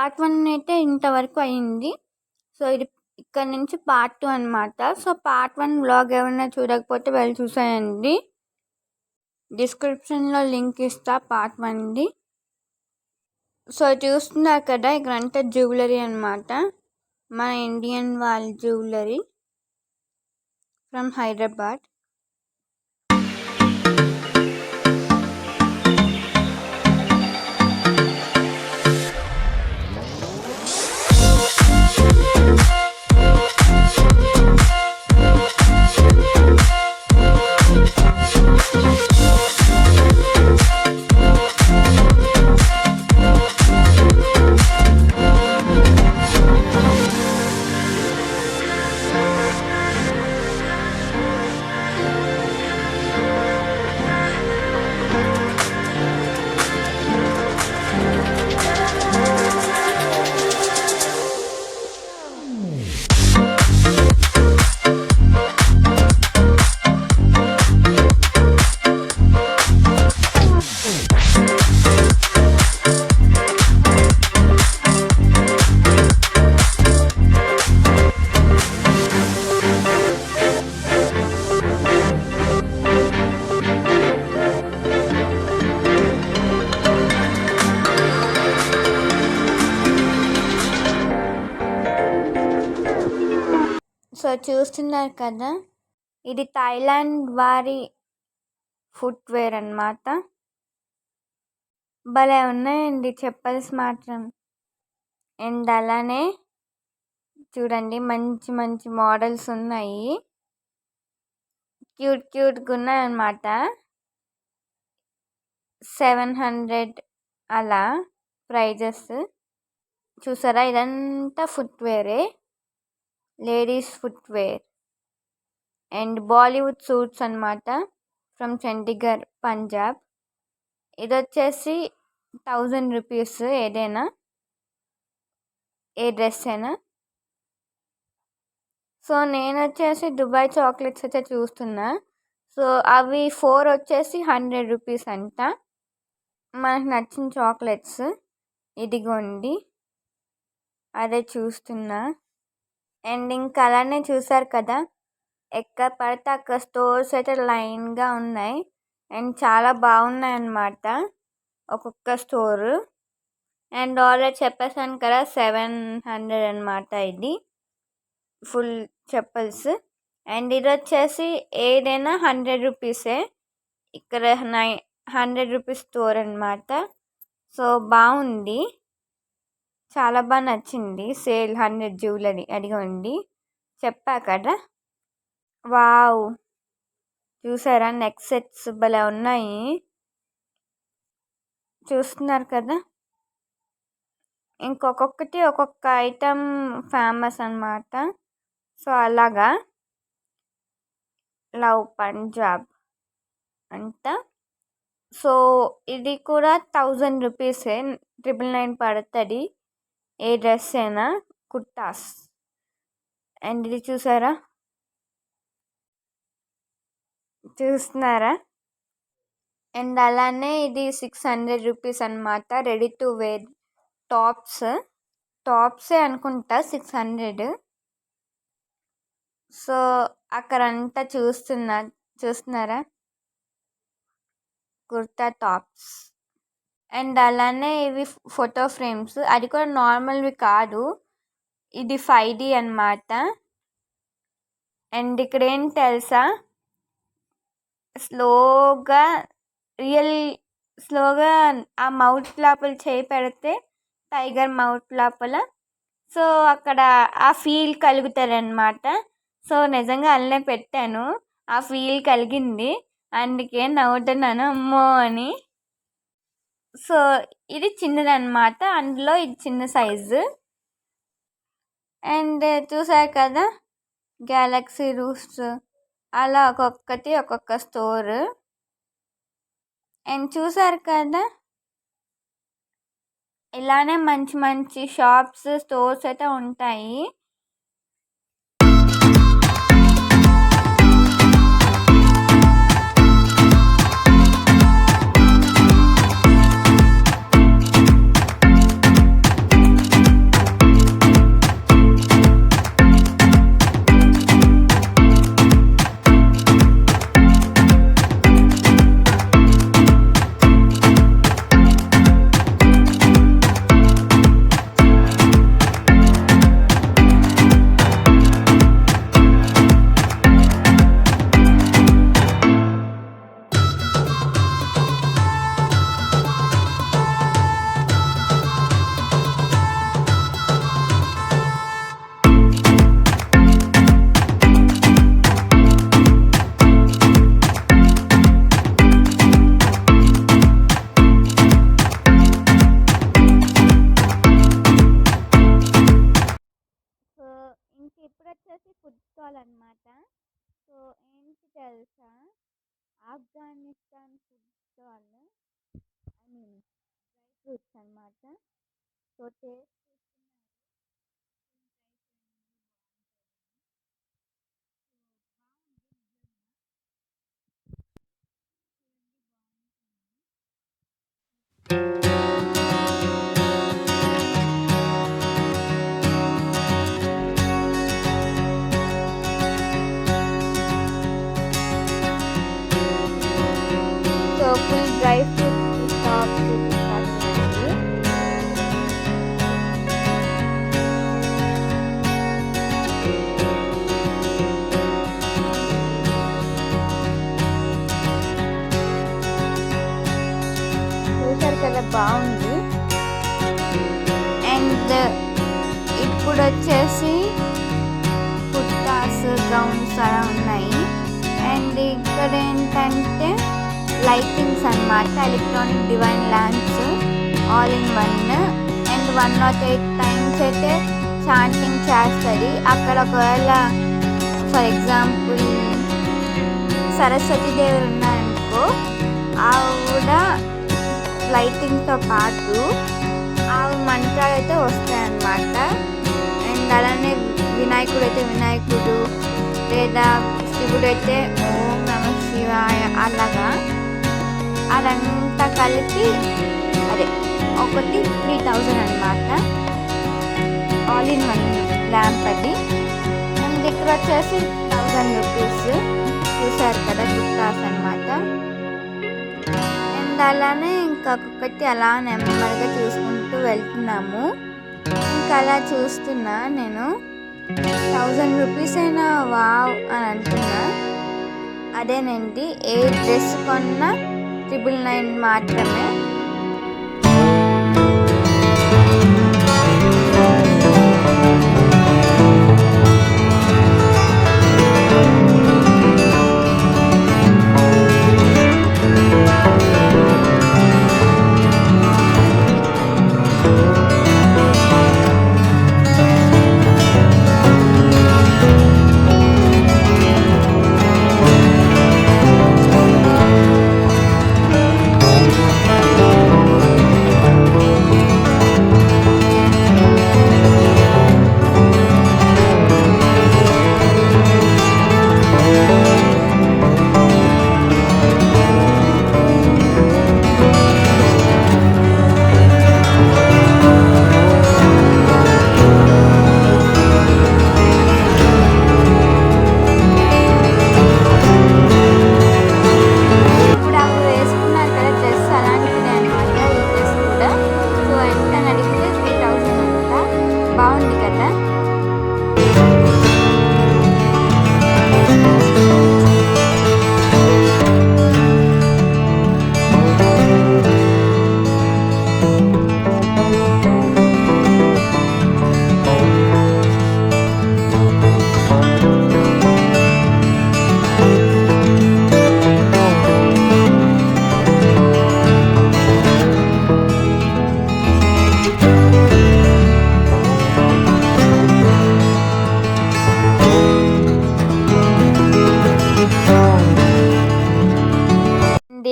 Part one అయితే ఇంతవరకు అయింది. సో ఇది ఇక్కడ నుంచి పార్ట్ టూ అనమాట సో పార్ట్ వన్ బ్లాగ్ ఏమైనా చూడకపోతే వెళ్ళి చూసేయండి. డిస్క్రిప్షన్లో లింక్ ఇస్తా పార్ట్ వన్ది సో చూస్తున్నారు కదా ఇక్కడంతా జ్యువెలరీ అనమాట మన ఇండియన్ వాళ్ళ జ్యువెలరీ ఫ్రమ్ హైదరాబాద్ సో చూస్తున్నారు కదా ఇది థాయిలాండ్ వారి ఫుట్వేర్ అన్నమాట. భలే ఉన్నాయండి చెప్పల్స్ మాత్రం. అండ్ అలానే చూడండి మంచి మంచి మోడల్స్ ఉన్నాయి. క్యూట్ క్యూట్గా ఉన్నాయి అన్నమాట సెవెన్ హండ్రెడ్ అలా ప్రైజెస్. చూసారా ఇదంతా ఫుట్వేరే. Ladies footwear and Bollywood suits అన్నమాట ఫ్రమ్ చండీగఢ్ పంజాబ్. ఇది వచ్చేసి థౌజండ్ రూపీస్ ఏదైనా ఏ డ్రెస్ అయినా. సో నేను వచ్చేసి దుబాయ్ చాక్లెట్స్ అయితే చూస్తున్నా. సో అవి ఫోర్ వచ్చేసి హండ్రెడ్ రూపీస్ అంట. మనకు నచ్చిన చాక్లెట్స్. ఇదిగోండి. అదే చూస్తున్నా. అండ్ ఇంకా అలానే చూసారు కదా ఎక్కడ పడితే అక్కడ స్టోర్స్ అయితే లైన్గా ఉన్నాయి. అండ్ చాలా బాగున్నాయి అన్నమాట ఒక్కొక్క స్టోరు. అండ్ ఆల్రెడీ చెప్పేసాను కదా సెవెన్ హండ్రెడ్ అనమాట ఇది. ఫుల్ చెప్పల్స్. అండ్ ఇది వచ్చేసి ఏదైనా హండ్రెడ్ రూపీసే. ఇక్కడ నై హండ్రెడ్ రూపీస్ స్టోర్ అనమాట సో బాగుంది. చాలా బాగా నచ్చింది. సేల్ హండ్రెడ్ జ్యువెలరీ అడిగండి. చెప్పా కదా? వావ్! చూసారా? నెక్ సెట్స్ భలే ఉన్నాయి. చూస్తున్నారు కదా? ఇంకొకొక్కటి ఒక్కొక్క ఐటమ్ ఫేమస్ అనమాట సో అలాగా. లవ్ పంజాబ్ అంట. సో ఇది కూడా థౌజండ్ రూపీసే. ట్రిపుల్ నైన్ పడుతుంది. ఏ డ్రెస్ అయినా కుర్తాస్. అండ్ ఇది చూసారా? చూస్తున్నారా? అండ్ అలానే ఇది సిక్స్ హండ్రెడ్ రూపీస్ అనమాట రెడీ టు వేర్ టాప్స్. టాప్సే అనుకుంటా సిక్స్ హండ్రెడ్. సో అక్కడంతా చూస్తున్నా చూస్తున్నారా? కుర్తా టాప్స్. అండ్ అలానే ఇవి ఫోటో ఫ్రేమ్స్. అది కూడా నార్మల్వి కాదు. ఇది ఫైవ్ డి అనమాట అండ్ ఇక్కడ ఏం తెలుసా? స్లోగా రియల్ స్లోగా ఆ మౌత్ లోపల చేయి పెడితే టైగర్ మౌత్ లోపల. సో అక్కడ ఆ ఫీల్ కలుగుతారనమాట సో నిజంగా అల్లనే పెట్టాను. ఆ ఫీల్ కలిగింది. అందుకే నవ్వుతున్నాను. అమ్మో అని. సో ఇది చిన్నది అనమాట అందులో ఇది చిన్న సైజు. అండ్ చూసారు కదా గ్యాలక్సీ రూఫ్స్ అలా ఒక్కొక్కటి ఒక్కొక్క స్టోర్. అండ్ చూసారు కదా ఇలానే మంచి మంచి షాప్స్ స్టోర్స్ అయితే ఉంటాయి. ঢাকা సో ఏంటి తెలుసా ఆఫ్ఘనిస్తాన్ ఫుడ్ వల్ల ఐ మీన్ డ్రై ఫ్రూట్స్ అనమాట సో టేస్ట్ చూస్తున్నారు ట్రై చేయండి బాగుంటుందని సో బాగుంది నిజంగా చూడండి బాగుంటుంది అనమాట అన్నమాట. Electronic divine lamps all in one and one not eight times అయితే చాంటింగ్ చేస్తుంది. అక్కడ ఒకవేళ ఫర్ ఎగ్జాంపుల్ సరస్వతి దేవి ఉన్నారనుకో ఆవిడ లైటింగ్తో పాటు ఆ మంత్రాలు అయితే వస్తాయన్నమాట. అండ్ అలానే వినాయకుడు అయితే వినాయకుడు లేదా శివుడు అయితే ఓం నమ శివాయ అలాగా. అదంతా కలిపి అదే ఒకటి త్రీ థౌజండ్ అనమాట ఆల్ ఇన్ వన్ ల్యాంప్ అది. అండ్ దగ్గర వచ్చేసి థౌజండ్ రూపీస్ చూసారు కదా గుర్తాస్ అనమాట అండ్ అలానే ఇంకా ఒక్కొక్కటి అలా నెమ్మదిగా చూసుకుంటూ వెళ్తున్నాము. ఇంకా అలా చూస్తున్నా నేను. థౌజండ్ రూపీస్ అయినా వావ్ అని అంటున్నా. అదేనండి ఏ డ్రెస్ కొన్నా ట్రిపుల్ నైన్ మాత్రమే.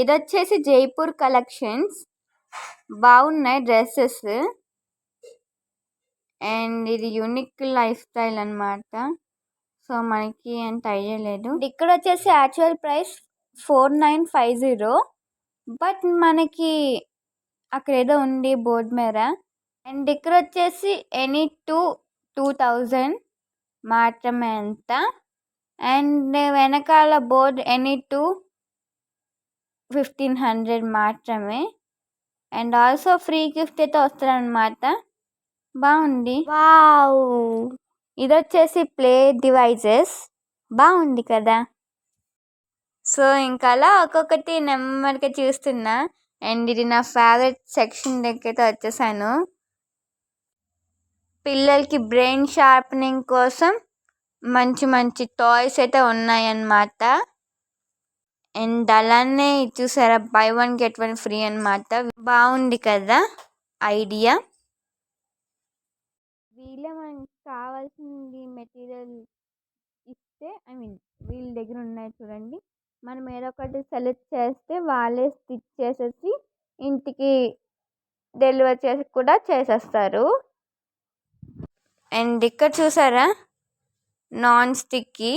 ఇది వచ్చేసి జైపూర్ కలెక్షన్స్. బాగున్నాయి డ్రెస్సెస్. అండ్ ఇది యూనిక్ లైఫ్ స్టైల్ అన్నమాట. సో మనకి అంత ఐడియా లేదు. ఇక్కడ వచ్చేసి actual price four nine five zero. But మనకి అక్కడ ఏదో ఉంది బోర్డు మీద. అండ్ ఇక్కడ వచ్చేసి ఎనీ టూ టూ థౌజండ్ మాత్రమే అంత. అండ్ వెనకాల board any two fifteen hundred మాత్రమే. అండ్ ఆల్సో ఫ్రీ గిఫ్ట్ అయితే వస్తారనమాట బాగుంది. వావ్! ఇది వచ్చేసి ప్లే డివైజెస్ బాగుంది కదా. సో ఇంకా అలా ఒక్కొక్కటి నెమ్మదిగా చూస్తున్నా. అండ్ ఇది నా ఫేవరెట్ సెక్షన్ దగ్గర వచ్చేసాను. పిల్లలకి బ్రెయిన్ షార్పనింగ్ కోసం మంచి మంచి టాయ్స్ అయితే ఉన్నాయన్నమాట. అండ్ అలానే చూసారా? Buy one get one free అన్నమాట. బాగుంది కదా ఐడియా? వీళ్ళే మనకి కావాల్సింది మెటీరియల్ ఇస్తే ఐ మీన్ వీళ్ళ దగ్గర ఉన్నాయి చూడండి. మనం ఏదో ఒకటి సెలెక్ట్ చేస్తే వాళ్ళే స్టిచ్ చేసేసి ఇంటికి డెలివర్ చేసి కూడా చేసేస్తారు. అండ్ ఇక్కడ చూసారా? నాన్ స్టిక్కి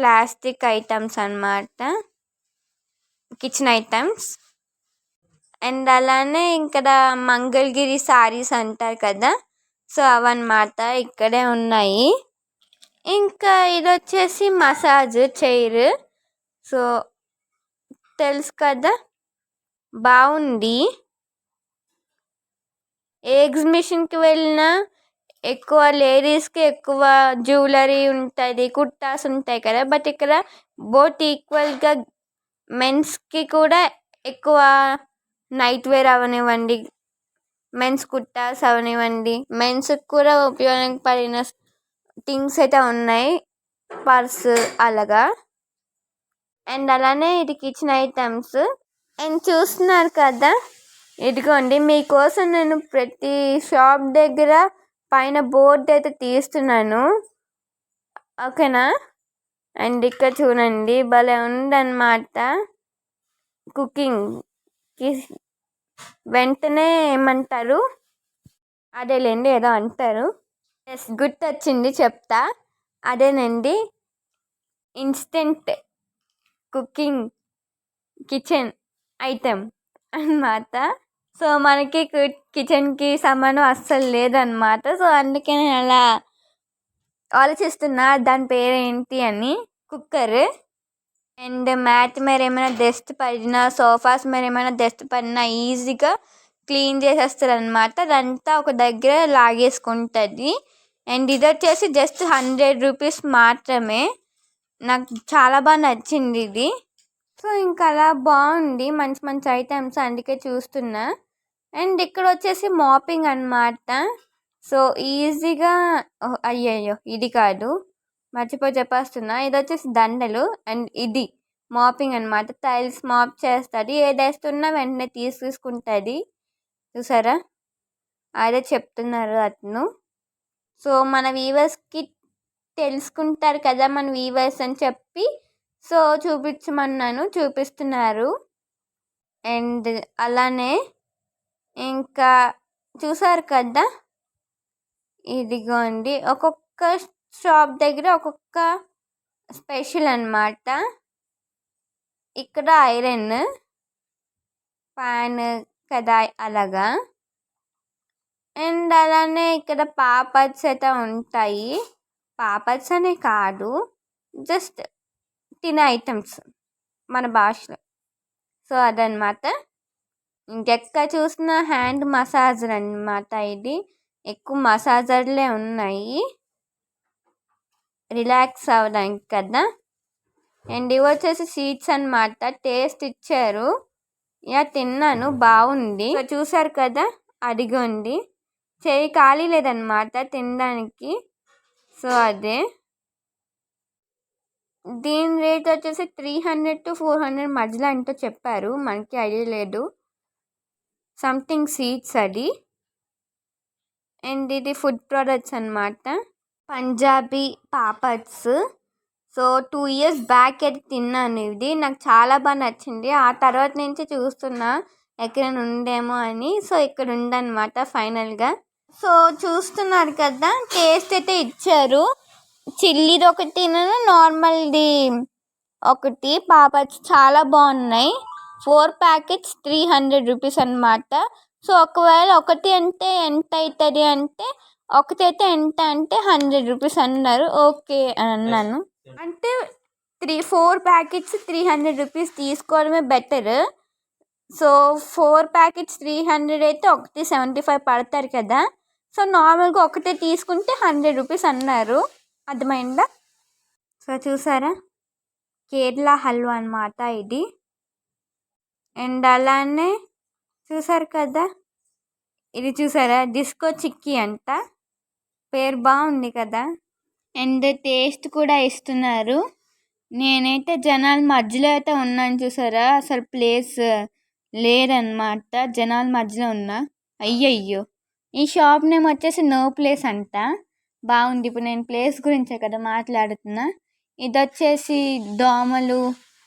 ప్లాస్టిక్ ఐటమ్స్ అన్నమాట. Kitchen items. అండ్ అలానే ఇక్కడ మంగళగిరి సారీస్ అంటారు కదా. సో అవన్నమాట ఇక్కడే ఉన్నాయి. ఇంకా ఇది వచ్చేసి మసాజ్ చైర్. సో తెలుసు కదా? బాగుంది. ఏ ఎగ్జిబిషన్కి వెళ్ళినా ఎక్కువ లేడీస్కి ఎక్కువ జ్యువెలరీ ఉంటుంది కుర్తాస్ ఉంటాయి కదా. బట్ ఇక్కడ బోత్ ఈక్వల్గా మెన్స్కి కూడా ఎక్కువ నైట్ వేర్ అవనివ్వండి మెన్స్ కుర్తాస్ అవనివ్వండి. మెన్స్కి కూడా ఉపయోగపడిన థింగ్స్ అయితే ఉన్నాయి పర్స్ అలాగా. అండ్ అలానే ఇది కిచెన్ ఐటమ్స్. అండ్ చూస్తున్నారు కదా ఇదిగోండి మీకోసం నేను ప్రతి షాప్ దగ్గర పైన బోర్డు అయితే తీస్తున్నాను. ఓకేనా? అండ్ ఇక్కడ చూడండి భలే ఉందన్నమాట. కుకింగ్కి వెంటనే ఏమంటారు? అదేలేండి ఏదో అంటారు. ఎస్ గుర్తొచ్చింది చెప్తా. అదేనండి ఇన్స్టెంట్ కుకింగ్ కిచెన్ ఐటెం అన్నమాట. సో మనకి కిచెన్కి సంబంధం అస్సలు లేదన్నమాట. సో అందుకే నేను అలా ఆలోచిస్తున్నా దాని పేరు ఏంటి అని. కుక్కర్. అండ్ మ్యాట్ మీరు ఏమైనా డస్ట్ పడినా సోఫాస్ మీరు ఏమైనా డస్ట్ పడినా ఈజీగా క్లీన్ చేసేస్తారు అనమాట అదంతా ఒక దగ్గర లాగేసుకుంటుంది. అండ్ ఇది వచ్చేసి జస్ట్ హండ్రెడ్ రూపీస్ మాత్రమే. నాకు చాలా బాగా నచ్చింది ఇది. సో ఇంకా అలా బాగుంది. మంచి మంచి ఐటమ్స్ అందుకే చూస్తున్నా. అండ్ ఇక్కడ వచ్చేసి మాపింగ్ అనమాట సో ఈజీగా అయ్యయ్యో! ఇది కాదు. మర్చిపోయి చెప్పేస్తున్నా. ఇది వచ్చేసి దండలు అండ్ ఇది మాపింగ్ అనమాట టైల్స్ మాప్ చేస్తుంది. ఏది వేస్తున్నా వెంటనే తీసుకుంటుంది. చూసారా? అదే చెప్తున్నారు అతను. సో మన వీవర్స్కి తెలుసుకుంటారు కదా మన వీవర్స్ అని చెప్పి. సో చూపించమన్నాను. చూపిస్తున్నారు. అండ్ అలానే ఇంకా చూసారు కదా? ఇదిగోండి ఒక్కొక్క షాప్ దగ్గర ఒక్కొక్క స్పెషల్ అనమాట ఇక్కడ ఐరన్ ఫ్యాన్ కదా అలాగా. అండ్ అలానే ఇక్కడ పాపడ్స్ అయితే ఉంటాయి. పాపడ్స్ అనే కాదు జస్ట్ తినే ఐటమ్స్ మన భాషలో. సో అదనమాట ఇంకెక్కడ చూసిన హ్యాండ్ మసాజర్ అనమాట ఇది. ఎక్కువ మసాజర్లే ఉన్నాయి. రిలాక్స్ అవ్వడానికి కదా. అండ్ ఇవి వచ్చేసి సీట్స్ అనమాట టేస్ట్ ఇచ్చారు. ఇక తిన్నాను. బాగుంది. చూసారు కదా? అదిగోండి. చేయి ఖాళీ లేదనమాట తినడానికి. సో అదే. దీని రేట్ వచ్చేసి three hundred to four hundred మధ్యలో ఎంతో చెప్పారు. మనకి ఐడియా లేదు. సంథింగ్ సీడ్స్ అది అండ్ ఇది ఫుడ్ ప్రోడక్ట్స్ అనమాట Punjabi papads so two years back అయితే తిన్నాను ఇది. నాకు చాలా బాగా నచ్చింది. ఆ తర్వాత నుంచి చూస్తున్నా ఎక్కడైనా ఉందేమో అని. సో ఇక్కడ ఉందన్నమాట ఫైనల్గా. సో చూస్తున్నారు కదా టేస్ట్ అయితే ఇచ్చారు. చిల్లీది ఒకటి నార్మల్ది ఒకటి. పాపడ్స్ చాలా బాగున్నాయి. Four packets three hundred rupees అనమాట సో ఒకవేళ ఒకటి అంటే ఎంత అవుతుంది అంటే ఒకటి అయితే ఎంత అంటే హండ్రెడ్ రూపీస్ అన్నారు. ఓకే అని అన్నాను అంటే three four packets three hundred rupees తీసుకోవడమే better. So four packets three hundred అయితే ఒకటి సెవెంటీ ఫైవ్ పడతారు కదా. సో నార్మల్గా ఒకటే తీసుకుంటే హండ్రెడ్ రూపీస్ అన్నారు. అర్థమైందా? సో చూసారా? కేరళ హల్వా అనమాట ఇది. అండ్ అలానే చూసారు కదా? ఇది చూసారా? డిస్కో చిక్కీ అంట. పేరు బాగుంది కదా? అండ్ టేస్ట్ కూడా ఇస్తున్నారు. నేనైతే జనాల మధ్యలో అయితే ఉన్నాను చూసారా? అసలు ప్లేస్ లేదనమాట జనాల మధ్యలో ఉన్నా. అయ్యయ్యో! ఈ షాప్ నేమ్ వచ్చేసి నో ప్లేస్ అంట. బాగుంది. ఇప్పుడు నేను ప్లేస్ గురించే కదా మాట్లాడుతున్నా. ఇది వచ్చేసి దోమలు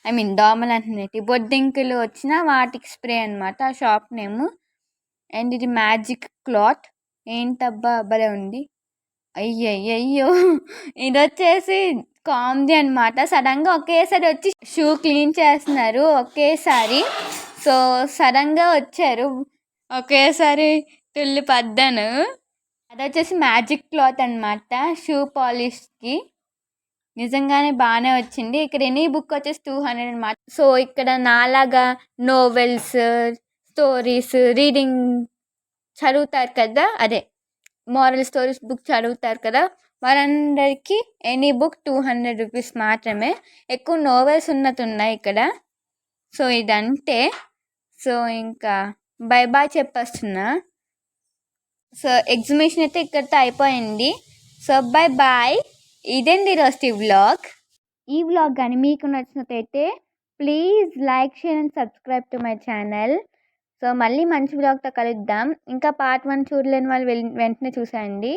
ఐ మీన్ దోమలు అంటున్నట్టు బొద్దింకలు వచ్చిన వాటికి స్ప్రే అనమాట ఆ షాప్ నేమ్. అండ్ ఇది మ్యాజిక్ క్లాత్ ఏంటబ్బా భలే ఉంది. అయ్యయ్యో ఇది వచ్చేసి కామెడీ అనమాట సడన్గా ఒకేసారి వచ్చి షూ క్లీన్ చేస్తున్నారు. ఒకేసారి. సో సడన్గా వచ్చారు. ఒకేసారి తుల్లి పడ్డాను అది వచ్చేసి మ్యాజిక్ క్లాత్ అనమాట షూ పాలిష్కి నిజంగానే బాగానే వచ్చింది. ఇక్కడ ఎనీ బుక్ వచ్చేసి టూ హండ్రెడ్ అనమాట సో ఇక్కడ నాలాగా నోవెల్స్ స్టోరీస్ రీడింగ్ చదువుతారు కదా? అదే మోరల్ స్టోరీస్ బుక్ చదువుతారు కదా? వారందరికీ any book two hundred rupees మాత్రమే. ఎక్కువ నోవెల్స్ ఉన్నట్టున్నాయి ఇక్కడ. సో ఇదంతే సో ఇంకా బై బాయ్ చెప్పేస్తున్నా. సో ఎగ్జిబిషన్ అయితే ఇక్కడితో అయిపోయింది. సో బై బాయ్ ఇదేంది ఈరోజు వ్లాగ్? ఈ వ్లాగ్ కానీ మీకు నచ్చినట్టయితే please like share and subscribe to my channel. So మళ్ళీ మంచి వ్లాగ్తో కలుద్దాం. ఇంకా పార్ట్ వన్ చూడలేని వాళ్ళు వెంటనే చూసేయండి.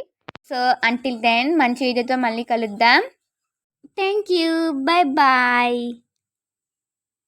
సో అంటిల్ దెన్ మంచి వీడియోతో మళ్ళీ కలుద్దాం. Thank you bye bye